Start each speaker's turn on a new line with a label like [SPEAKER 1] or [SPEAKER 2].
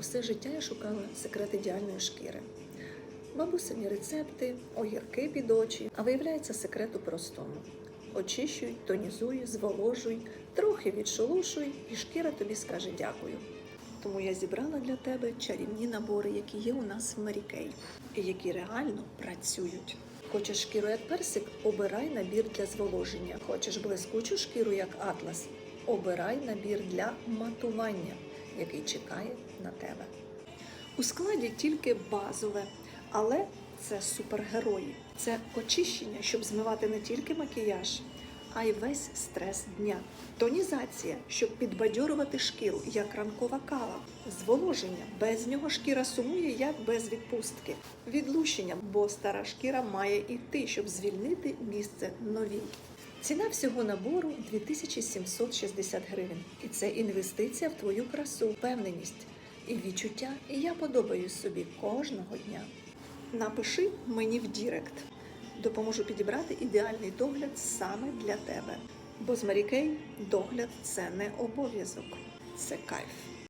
[SPEAKER 1] Усе життя я шукала секрет ідеальної шкіри. Бабусині рецепти, огірки під очі, а виявляється секрет у простому. Очищуй, тонізуй, зволожуй, трохи відшелушуй, і шкіра тобі скаже дякую. Тому я зібрала для тебе чарівні набори, які є у нас в Марікей, і які реально працюють. Хочеш шкіру як персик, обирай набір для зволоження. Хочеш блискучу шкіру як атлас, обирай набір для матування, який чекає на тебе. У складі тільки базове, але це супергерої. Це очищення, щоб змивати не тільки макіяж, а й весь стрес дня. Тонізація, щоб підбадьорувати шкіру, як ранкова кава. Зволоження. Без нього шкіра сумує, як без відпустки. Відлущення, бо стара шкіра має йти, щоб звільнити місце новій. Ціна всього набору 2760 гривень. І це інвестиція в твою красу, впевненість і відчуття. І я подобаюсь собі кожного дня. Напиши мені в Дірект. Допоможу підібрати ідеальний догляд саме для тебе. Бо з Марікей догляд це не обов'язок, це кайф.